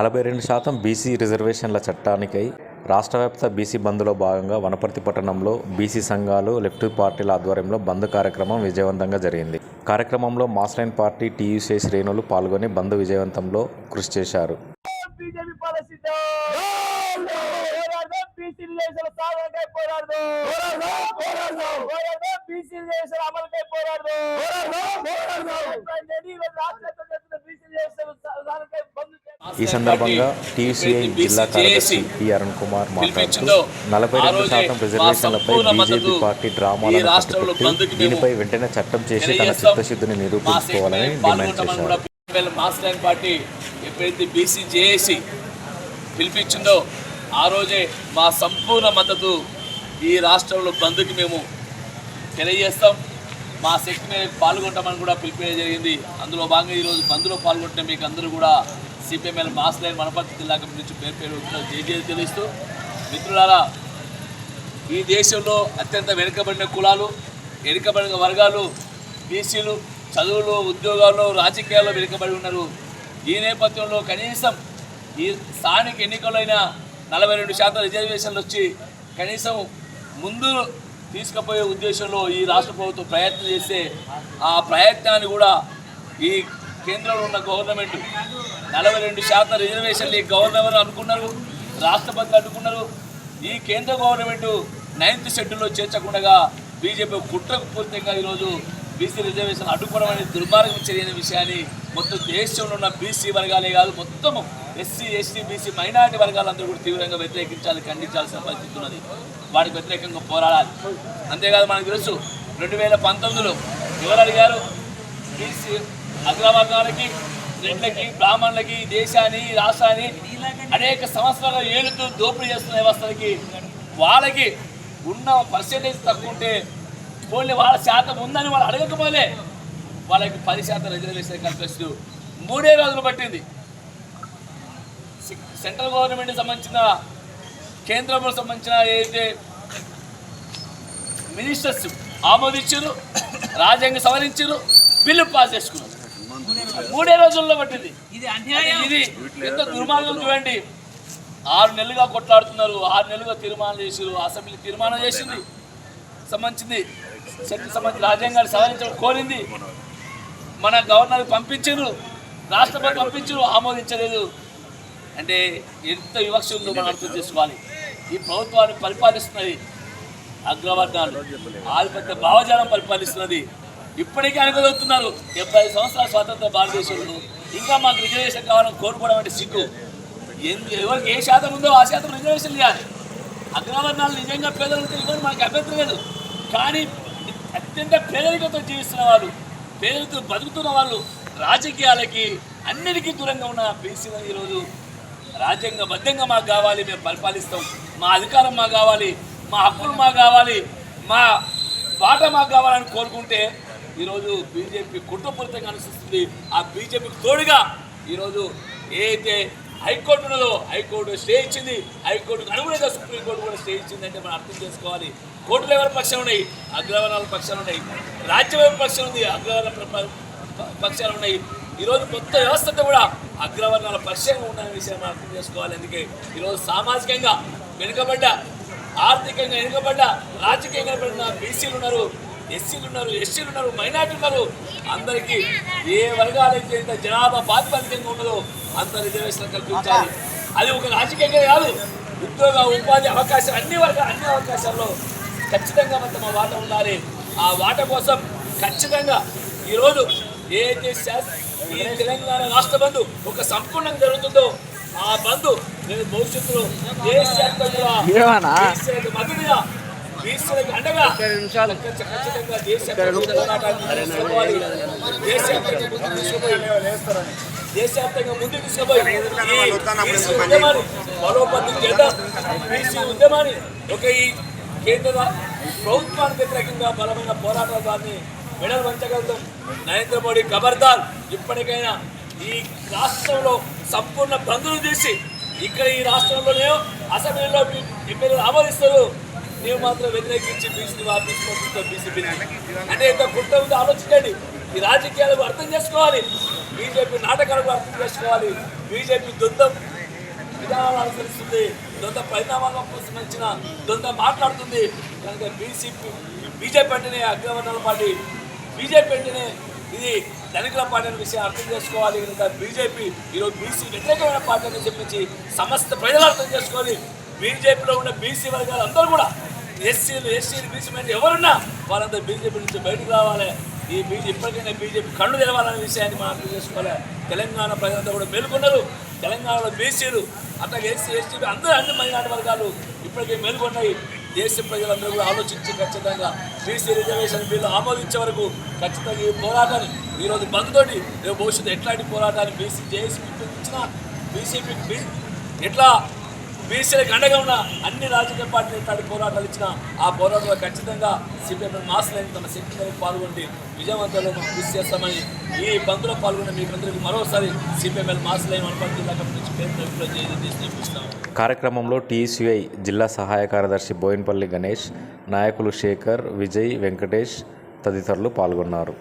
నలభై రెండు శాతం బీసీ రిజర్వేషన్ల చట్టానికై రాష్ట్ర వ్యాప్త బీసీ బంద్లో భాగంగా వనపర్తి పట్టణంలో బీసీ సంఘాలు లెఫ్ట్ పార్టీల ఆధ్వర్యంలో బంద్ కార్యక్రమం విజయవంతంగా జరిగింది. కార్యక్రమంలో మాస్లైన్ పార్టీ టీయూసీ శ్రేణులు పాల్గొని బంద్ విజయవంతంలో కృషి చేశారు. ఈ సందర్భంగా టీయూసీఐ జిల్లా కార్యదర్శి టి అరుణ్ కుమార్ మాట్లాడుతూ నలభై రెండు శాతం రిజర్వేషన్లపై బీజేపీ పార్టీ డ్రామాలను దీనిపై వెంటనే చట్టం చేసి తన చిత్తశుద్ధిని నిరూపించుకోవాలని డిమాండ్ చేశారు. మాస్ లైన్ పార్టీ ఎప్పుడైతే బీసీ జేఏసీ పిలిపించిందో ఆ రోజే మా సంపూర్ణ మద్దతు ఈ రాష్ట్రంలో బంద్కి మేము తెలియజేస్తాం. మా శక్తి మేరకు పాల్గొంటామని కూడా పిలిపేయడం జరిగింది. అందులో భాగంగా ఈరోజు బంద్లో పాల్గొంటే మీకు అందరూ కూడా సిపిఎంఎల్ మాస్ లైన్ వనపర్తి జిల్లా కమిటీ నుంచి పేరు పేరు జేజే తెలుస్తూ మిత్రులారా ఈ దేశంలో అత్యంత వెనుకబడిన కులాలు వెనుకబడిన వర్గాలు బీసీలు చదువులు ఉద్యోగాల్లో రాజకీయాల్లో వెనుకబడి ఉన్నారు. ఈ నేపథ్యంలో కనీసం ఈ స్థానిక ఎన్నికలైన నలభై రెండు శాతం రిజర్వేషన్లు వచ్చి కనీసం ముందు తీసుకుపోయే ఉద్దేశంలో ఈ రాష్ట్ర ప్రభుత్వం ప్రయత్నం చేస్తే ఆ ప్రయత్నాన్ని కూడా ఈ కేంద్రంలో ఉన్న గవర్నమెంట్ నలభై రెండు శాతం రిజర్వేషన్లు ఈ గవర్నర్ అనుకున్నారు రాష్ట్రపతి అనుకున్నారు. ఈ కేంద్ర గవర్నమెంట్ నైన్త్ షెడ్యూల్లో చేర్చకుండా బీజేపీ కుట్రకు పూర్తిగా ఈరోజు బీసీ రిజర్వేషన్ అడ్డుకోవడం అనేది దుర్మార్గం చర్యని విషయాన్ని మొత్తం దేశంలో ఉన్న బీసీ వర్గాలే కాదు మొత్తం ఎస్సీ ఎస్టీ బీసీ మైనారిటీ వర్గాలందరూ కూడా తీవ్రంగా వ్యతిరేకించాలి ఖండించాల్సిన పరిస్థితి ఉన్నది. వాటికి వ్యతిరేకంగా పోరాడాలి. అంతేకాదు మనకు తెలుసు రెండు వేల పంతొమ్మిదిలో ఎవరు అడిగారు? బీసీ అగ్రవర్గాలకి రెడ్లకి బ్రాహ్మణులకి దేశాన్ని రాష్ట్రాన్ని అనేక సంవత్సరాలు ఏలుతూ దోపిడీ చేస్తున్న వ్యవస్థలకి వాళ్ళకి ఉన్న పర్సెంటేజ్ తక్కువ ఉంటే పోలే వాళ్ళ శాతం ఉందని వాళ్ళు అడగకపోలే. వాళ్ళకి పది శాతం రిజర్వేషన్ కల్పిస్తూ మూడే రోజులు పట్టింది. సెంట్రల్ గవర్నమెంట్కి సంబంధించిన కేంద్రంలో సంబంధించిన ఏదైతే మినిస్టర్స్ ఆమోదించారు రాజ్యాంగ సవరించారు బిల్లు పాస్ చేసుకున్నారు. మూడే రోజుల్లో పట్టింది. ఇది అన్యాయం. ఇది ఎంత దుర్మార్గం చూడండి. ఆరు నెలలుగా కొట్లాడుతున్నారు. ఆరు నెలలుగా తీర్మానం చేసారు అసెంబ్లీ తీర్మానం చేసింది. సంబంధించింది శక్తి సంబంధించి రాజ్యాంగాన్ని సవరించడం కోరింది. మన గవర్నర్ పంపించారు. రాష్ట్రపతి పంపించారు. ఆమోదించలేదు. అంటే ఎంత వివక్ష ఉందో మనం అర్థం చేసుకోవాలి. ఈ ప్రభుత్వాన్ని పరిపాలిస్తున్నది అగ్రవర్గాలు ఆధిపత్య భావజాలం పరిపాలిస్తున్నది. ఇప్పటికీ అనుకోగలుగుతున్నారు డెబ్బై ఐదు సంవత్సరాల స్వాతంత్ర భారతదేశంలో. ఇంకా మాకు రిజర్వేషన్ కావాలని కోరుకోవడం అంటే సిగ్గు. ఎందు ఎవరికి ఏ శాతం ఉందో ఆ శాతం రిజర్వేషన్ ఇవ్వాలి. అగ్రవర్ణాలు నిజంగా పేదలు ఉంటే ఇవ్వని మనకు అభ్యంతరం లేదు. కానీ అత్యంత పేదరికతో జీవిస్తున్న వాళ్ళు పేదలతో బతుకుతున్న వాళ్ళు రాజకీయాలకి అన్నిటికీ దూరంగా ఉన్న బీసీలను ఈరోజు రాజ్యాంగబద్ధంగా మాకు కావాలి మేము పరిపాలిస్తాం. మా అధికారం మాకు కావాలి మా హక్కులు మాకు కావాలి మా వాటా మాకు కావాలని కోరుకుంటే ఈరోజు బీజేపీ కుటుంబపూరితంగా అనుసరిస్తుంది. ఆ బీజేపీకి తోడుగా ఈరోజు ఏ అయితే హైకోర్టు ఉన్నదో హైకోర్టు స్టే ఇచ్చింది. హైకోర్టుకు అనుగుణంగా సుప్రీంకోర్టు కూడా స్టే ఇచ్చింది అంటే మనం అర్థం చేసుకోవాలి. కోర్టులు ఎవరి పక్షాలు ఉన్నాయి? అగ్రవర్ణాల పక్షాలు ఉన్నాయి. రాజ్యం ఎవరి పక్షం ఉంది. అగ్రవర్ణ పక్షాలు ఉన్నాయి. ఈరోజు మొత్తం వ్యవస్థ కూడా అగ్రవర్ణాల పక్షంగా ఉన్న విషయం మనం అర్థం చేసుకోవాలి. అందుకే ఈరోజు సామాజికంగా వెనుకబడ్డ ఆర్థికంగా వెనుకబడ్డ రాజకీయంగా వెనుకబడిన బీసీలు ఉన్నారు. ఎస్సీలు ఉన్నారు ఎస్సీలు ఉన్నారు మైనార్టీ ఉన్నారు. అందరికీ ఏ వర్గాలైతే ఇంత జనాభా ప్రాతిపదికంగా ఉన్నదో అంత రిజర్వేషన్ కల్పించాలి. అది ఒక రాజకీయంగా కాదు ఉద్యోగ ఉపాధి అవకాశాలు అన్ని వర్గాలు అన్ని అవకాశాల్లో ఖచ్చితంగా మన మా వాట ఉండాలి. ఆ వాట కోసం ఖచ్చితంగా ఈరోజు ఏదైతే ఈ తెలంగాణ రాష్ట్ర బంధు ఒక సంపూర్ణంగా జరుగుతుందో ఆ బంధు భవిష్యత్తులో బీసీలకు మద్దతుగా దేశవ్యాప్తంగా ముందుకు తీసుకుపోయి. బలోపేతం చేద్దాం. బీసీ ఉద్యమాన్ని ఒక ఈ కేంద్ర ప్రభుత్వానికి వ్యతిరేకంగా బలమైన పోరాటాన్ని మెడల్ వంచగలుగుతాం నరేంద్ర మోడీ ఖబర్దార్ ఇప్పటికైనా ఈ రాష్ట్రంలో సంపూర్ణ బంధులు చేసి ఇక్కడ ఈ రాష్ట్రంలోనే అసెంబ్లీలో ఎమ్మెల్యేలు ఆమోదిస్తారు. నీవు మాత్రం వ్యతిరేకించి బీసీని ఆఫీస్ పంపిస్తావు బీసీపీ అంటే ఎంత గుట్ట ఉంది ఆలోచించండి. ఈ రాజకీయాలు అర్థం చేసుకోవాలి. బీజేపీ నాటకాలకు అర్థం చేసుకోవాలి. బీజేపీ దొందం విధానాలు అనుసరిస్తుంది దొంగ పరిణామాలకు సంబంధించిన దొంద మాట్లాడుతుంది. కనుక బీసీపీ బీజేపీ అంటేనే అగ్రవర్ణాల పార్టీ. బీజేపీ అంటేనే ఇది ధనికుల పార్టీ అనే విషయం అర్థం చేసుకోవాలి. కనుక బీజేపీ ఈరోజు బీసీ వ్యతిరేకమైన పార్టీ అని చెప్పించి సమస్త ప్రజలు అర్థం చేసుకోవాలి. బీజేపీలో ఉన్న బీసీ వర్గాలు అందరూ కూడా ఎస్సీలు ఎస్సీలు బీసీ ఎవరున్నా వాళ్ళంతా బీజేపీ నుంచి బయటకు రావాలి. ఈ బీజేపీ ఇప్పటికైనా బీజేపీ కళ్ళు తెరవాలనే విషయాన్ని మనం అర్థం చేసుకోవాలి. తెలంగాణ ప్రజలంతా కూడా మేలుకొన్నారు. తెలంగాణలో బీసీలు అట్లాగే ఎస్సీ ఎస్టీ అందరూ అన్ని మైనార్టీ వర్గాలు ఇప్పటికే మేలుకున్నాయి. దేశ ప్రజలందరూ కూడా ఆలోచించి ఖచ్చితంగా బీసీ రిజర్వేషన్ బిల్లు ఆమోదించే వరకు ఖచ్చితంగా ఈ పోరాటాన్ని ఈరోజు బంద్తోటి రేపు భవిష్యత్తు ఎట్లాంటి పోరాటాన్ని బీసీ జేఏసీ ఇచ్చిన బీసీపీ ఎట్లా బీసీలకు అండగా ఉన్న అన్ని రాజకీయ పార్టీలు ఎట్లాంటి పోరాటాలు ఇచ్చిన ఆ పోరాటంలో ఖచ్చితంగా సిపిఎం మాసలైన తమ శక్తి పాల్గొండి. విజయవంతంలో మనం కృషి చేస్తామని ఈ బంద్లో పాల్గొన్న మీకందరికీ మరోసారి సిపిఎంఎల్ మాసలైన వనపర్తి జిల్లా కమిటీ పేరు కార్యక్రమంలో టీసీఐ జిల్లా సహాయ కార్యదర్శి బోయిన్పల్లి గణేష్ నాయకులు శేఖర్ విజయ్ వెంకటేష్ తదితరులు పాల్గొన్నారు.